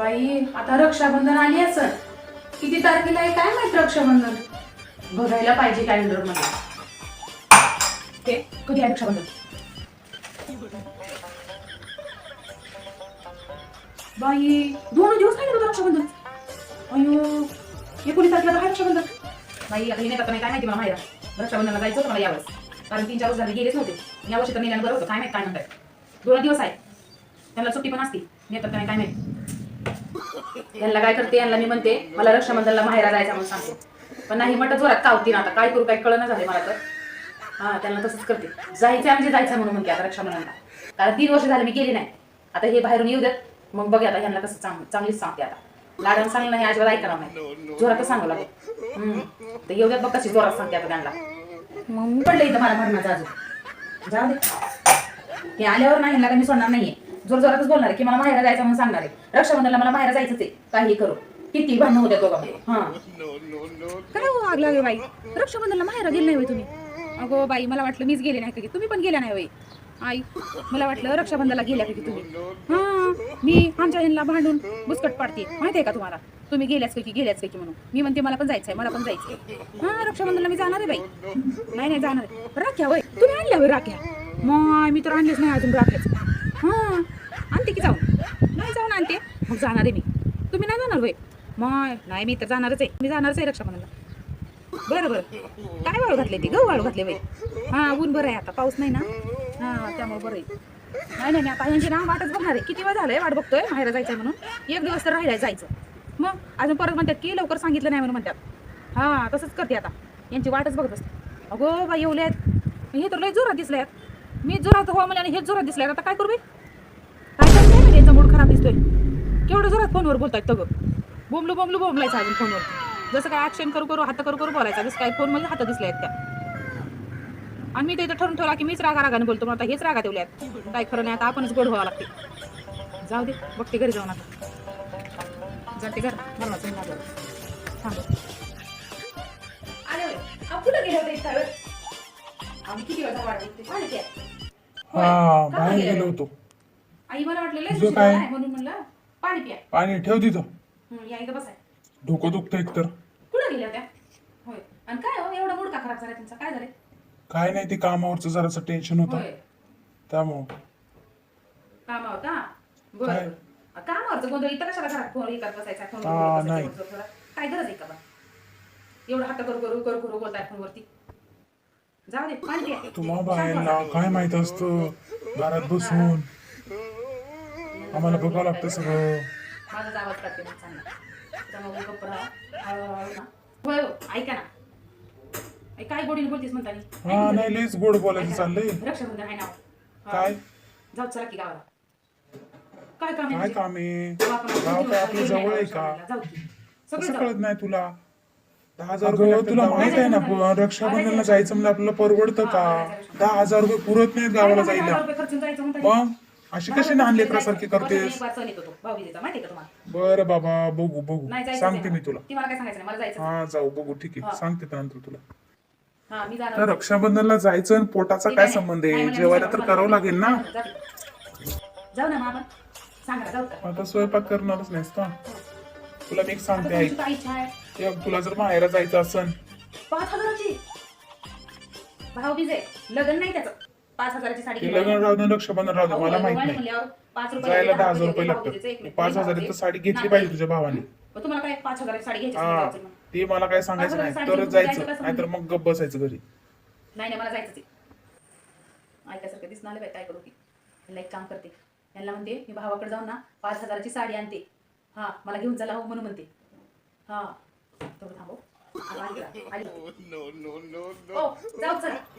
बाई आता रक्षाबंधन आली असं किती तारखेला आहे? काय माहीत रक्षाबंधन? बघायला पाहिजे कॅलेंडरमध्ये. ते कधी आहे रक्षाबंधन? बाई दोन दिवस नाही होतं रक्षाबंधन. अयो एकोणीस तारखेला तर आहे रक्षाबंधन. बाई आता येण्यात नाही काय माहिती मला माहिती रक्षाबंधनला जायचं होतं मला यावेळेस. कारण तीन चार वर्ष झाले गेलेच नव्हते. या वर्षी तर नेल्यानं बरं होतं. काय माहिती काय म्हणतात. दोन दिवस आहे. त्यांना सुट्टी पण असते. नेतात नाही काय माहिती. यांना काय करते यांना मी म्हणते मला रक्षाबंधनला माहेरा जायचं म्हणून सांगते. पण नाही म्हटलं जोरात कावती ना आता काय करू काय कळलं झाले मला तर. हा त्यांना तसंच करते. जायचं म्हणजे जायचं म्हणून म्हणते आता रक्षाबंधनला. कारण तीन वर्ष झाले मी गेली नाही. आता हे बाहेरून येऊ देत. मग बघ आता यांना कसं चांग चांगलीच सांगते आता. लाडानं सांगलं नाही अजिबात ऐकणार नाही. जोरातच सांगू लागेल. हम्म. तर येऊ देत बघ कशी जोरात सांगते आता त्यांना. मग पडले इथं मला भरण्याचा अजून. जाऊ दे. हे आल्यावर नाही ह्यांना काही मी सोडणार नाहीये. जोर जोरातच बोलणार आहे की मला माहेरा जायचं म्हणून सांगणार आहे. रक्षाबंधनला मला माहेरा जायचंच आहे. काही करू. किती भांडण होत्या दोघांमध्ये? हा. काय हो आग लागले बाई? रक्षाबंधनला माहेरा गेले नाही होय तुम्ही? अगो बाई मला वाटलं मीच गेले नाही का की? तुम्ही पण गेल्या नाही होय? आई मला वाटलं रक्षाबंधनला गेल्या का की तुम्ही? हा मी आमच्या ह्यांना भांडून बुसकट पाडते. माहिती आहे का तुम्हाला? तुम्ही गेल्याच की गेल्याच की म्हणून. मी म्हणते मला पण जायचंय मला पण जायचंय. हा रक्षाबंधनला मी जाणार आहे बाई. नाही नाही जाणार आहे. राख्या होय. तुम्ही आणल्या होय राख्या? मग मी तर आणलीच नाही अजून राख्याच. हा. आणते की जाऊन? नाही जाऊन आणते. मग जाणार आहे मी. तुम्ही नाही जाणार होय? मग नाही मी तर जाणारच आहे. मी जाणारच आहे रक्षाबंधनला. बरं बरं. काय वाळू घातले ते? गहू वाळू घातले बाई हा ऊन बरं आहे आता. पाऊस नाही ना? हा त्यामुळे बरं आहे. नाही नाही मी आता यांची ना वाटच बघणार आहे. किती वेळ झालंय वाट बघतोय? बाहेर जायचं म्हणून. एक दिवस तर राहिलाय जायचं. मग अजून परत म्हणतात की लवकर सांगितलं नाही म्हणून म्हणतात. हा तसंच करते आता. यांची वाटच बघत असते अगो बाई येवले आहेत. हे तर लय जोरात दिसल्यात आहेत. मी जोरात हो म्हणले आणि हेच जोरात दिसल्यात आता काय करू बाई? फोनवर बोलतायत तग. बोंबलू बोंबलू बोंबलायचं अजून फोनवर. जसं काय ऍक्शन करू करू हात करू करू बोलायचं. जसं काय फोनमध्ये हात दिसले आहेत त्या. आणि मी तर इथं ठरवून ठेवला की मीच रागा रागाने बोलतो मग आता हेच रागा ठेवले आहेत काय खरं नाही आता आपणच गोड व्हावं लागते. जाऊ दे बघते घरी जाऊन आता. जाते घर मला कुठं गेले होते. हा आई मला वाटलं लय तुझं उशीर काय? झालाय म्हणून म्हणलं. पाणी प्या. पाणी ठेव तिथं. हं, या इथं बसाय. डोकं दुखतं एकतर. कुठं गेल्या होत्या होय. आणि काय हो एवढा मूड का खराब झाला तुमचा? काय झालं काय नाही ते कामावरचं जरासं टेन्शन होतं. होय. त्यामुळं. कामा होता काय? बरं कामावरचं गोंधळ इथं कशाला घरात फोन करत बसायचा फोन हा, नाही. काय गरज आहे का बा एवढं हात करू करू करू करू बोलताय फोनवरती. जाऊ दे पाणी प्या. तुम्हा बायांना. काय माहीत असतं? घरात बसून. आम्हाला बघावं लागतं सगळं. माझाच आवाज काढते मग चांगला. त्यामुळे गप्प राहा. हळूहळू ना. होय हो, ऐका ना. ऐ, काय गोडीने बोलतीस म्हणता? हा नाही लयच गोड बोलायचं चाललंय. रक्षाबंधन आहे ना. हा. काय? जाऊ चला की गावाला. काय काम आहे काय? काम आहे? जाऊ आपण गाव किती काय वाजता आपल्या गेली जवळ आहे नाही का? रक्षाबंधनला, जाऊ की. सगळे कसं जाऊ. कळत नाही तुला. दहा हजार रुपये तुला माहीत आहे ना प- रक्षाबंधनला जायचं म्हणजे आपल्याला परवडतं का? दहा हजार रुपये पुरत नाहीत गावाला जायला. जायचं म्हणता? मग? अशी कशी लहान लेकरासारखी करतेस? बरं बाबा बघू बघू. सांगते. मी तुला. ती मला काय सांगायचं नाही. मला जायचं हा जाऊ बघू. ठीक. आहे. सांगते त्यानंतर तुला. हा मी जाणार तर रक्षाबंधनला जायचं आणि पोटाचा काय. संबंध आहे? जेवायला तर. करावं लागेल ना? जाऊ. ना सांगा जाऊ का? आता स्वयंपाक करणारच नाहीस का? तुला मी एक सांगते ऐक. तुमची काय इच्छा आहे. ते तुला जर माहेरा जायचं असन. पाच हजाराची भाऊबीज आहे. लग्न नाही त्याचं. पाच हजाराची साडी ते लग्न राहू दे रक्षाबंधन राहू दे मला माहीत नाही. म्हणल्यावर पाच रुपये जायला दहा हजार रुपये लागतात. पाच तर भाऊबीज. साडी घेतली. पाहिजे तुझ्या भावाने. तुम्हाला काय पाच हजाराची साडी घ्यायची हा असेल तर मग. ते मला काय सांगायचं नाही. तरच साडी घेऊन जायचं. जायचं नाहीतर मग गप्प बसायचं घरी. नाही नाही मला जायचंच आहे. ऐकायसारखं दिसणार बाई काय करू की. यांना एक काम करते. यांना म्हणते मी भावाकडे जाऊन ना पाच हजाराची साडी आणते. हा मला घेऊन चला हो म्हणून म्हणते. हा. थोडं थांबव.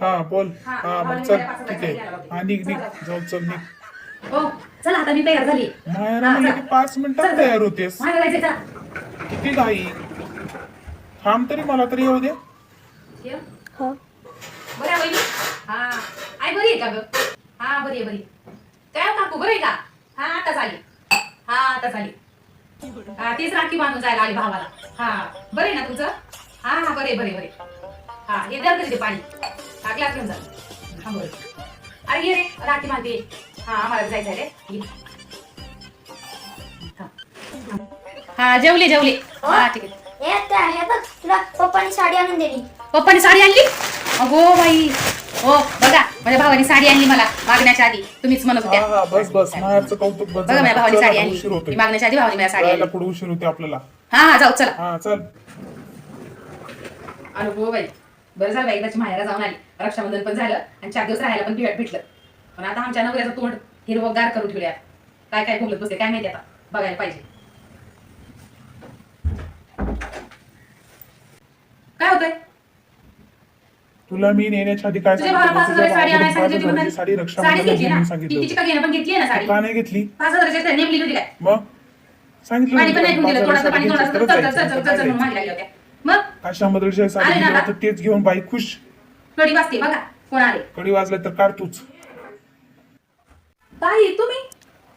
हा बोल. हा, हा मग चल. ठीक आहे. हा निघ निघ. चला. जाऊ चल निघ. हो चला आता मी तयार झाली. हा, म्हणलं. की पाच मिनिटात. तयार होतेस. मागे जायचं चला. किती घाई थांब तरी मला तरी येऊ दे. ये. बरं आहे वहिनी? हा. आई बरी आहे का ग? हा बरी आहे बरी आहे. काय हो काकू? बरी आहे का? हा आता झाली. हा आता झाली. हा तीच राखी बांधून जायला आली भावाला. हा बरं आहे ना तुझं? हा हा बरे बरे बरे हा हे द्या तरी ते पाणी. हा ग्लास घेऊन जा. हा बरं. अरे ये रे राखी बांधते. हा आम्हाला जायचं आहे रे. हा. जेवली जेवली. हा ठीक आहे. हे त्या हे बघ तुला पप्पानी साडी आणून दिली. पप्पाने साडी आणली? अगो बाई. हो बघा माझ्या भावाने साडी आणली मला मागण्याच्या आधी. तुम्हीच म्हणत हा होत्या. हा बस बस मायाचं कौतुक बस बघा माझ्या भावाने चला, साडी आणली. उशीर होतोय. मी मागण्याच्या आधी भावाने मला साडी जायला आणली. पुढे उशीर होते आपल्याला. हा हा जाऊ चला. हा चल. अनुभव बाई. बरं झालं बाई एकदाची माहेरा जाऊन आली. रक्षाबंधन पण झालं आणि चार दिवस राहायला पण भेट भेटलं. पण आता आमच्या नवऱ्याचं तोंड हिरवगार करून ठेवूया काय काय बोलत बसते काय माहिती आता. बघायला पाहिजे. काय होतंय? तुला मी नेण्याच्या आधी काय तुझ्या भावाला पाच सांगितलं हजार साडी आणायला तुझ्या सांगितली होती म्हणून. साडी साडीच रक्षाबंधनला घेतली ना? सांगितलं तिची का घेणं पण घेतली ना साडी. का नाही घेतली? पाच हजाराची नेमली होती काय? मग? सांगितलं पाणी पण नाही तुला, घेऊन दिलं. पाच थोडंसं हजाराची पाणी साडी थोडंसं घेतली, चल चल तर चल चल जायचं. म्हणून मागे लागल्या होत्या. मग? काशाबद्दल जे साडी आले ना दिली आता? तेच घेऊन बाई खुश. कडी वाजते बघा कोण आले. कडी वाजले तर काढ तूच ताई तुम्ही?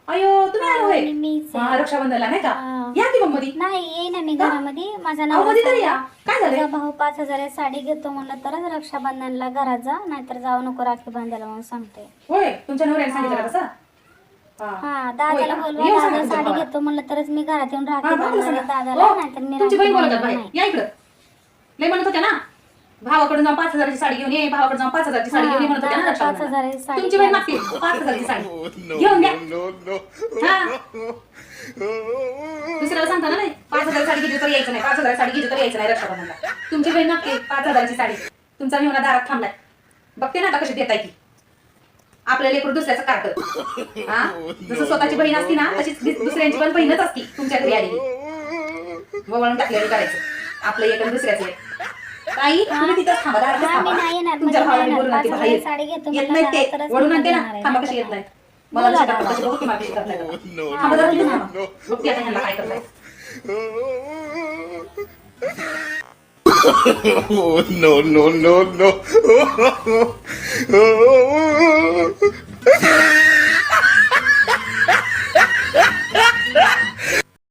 अयो तुम्ही आलो होय? मीच हा, रक्षाबंधनला नाही का? हा. या की मग मधी? नाही ये ना मी का? घरामध्ये माझा अहो, नवरा मध्ये तरी या. काय झालंय? तुझा भाऊ पाच हजार साडी घेतो म्हणलं तरच रक्षाबंधनला घरात जा नाहीतर जाऊ नको राखी बांधायला म्हणून सांगते. होय तुमच्या नवऱ्याने सांगितलं का तसं? हा. हा होय दादाला का? बोलवा येऊ दादा तुमच्या साडी भावाला. घेतो म्हणलं तरच मी घरात येऊन हा, राखी बघ बांधणार आहे. दादाला हो, नाहीतर मी तुमची राखी बहीण बोलत बांधणार नाही. या इकडं. लय म्हणत होत्या ना? भावाकडे जाऊन पाच हजाराची साडी घेऊन ये भावाकडे जाऊन पाच हजारची साडी घेऊन ये म्हणत होत्या ना पाच रक्षाबंधनला. हजाराची साडी तुमची बहीण. मागते पाच हजारची साडी. घेऊन द्या. हा. दुसऱ्याला सांगता ना नाही पाच हजार साडी घेतली तर यायचं नाही पाच हजार साडी घेतली तर यायचं नाही रक्षाबंधनला तुमची बहीण मागते पाच हजाराची साडी. तुमचा मेहना दारात थांबलाय. बघते ना आता कशी देताय ती. आपल्या लेकरू दुसऱ्याचं कार्ट हा? जसं स्वतःची बहीण असती ना तशीच दुस- दुसऱ्यांची पण बहीणच असती तुमच्या घरी आलेली. वळून टाकलेलं करायचं. आपलं एक आणि दुसऱ्याचं एक ताई तुम्ही तिथंच थांबा दारातच हा, मी थांबा नाही येणार, तुमच्या म्हणजे नाही येणार. आणते पाच बाहेर. साडी घेतो येत नाही ते आणते ना थांबा नाही कशी येत. मला बोला. कशी बघू. थांबा जरा तुम्ही थांबा. बघते आता ह्यांना काय करताय Oh no no no no!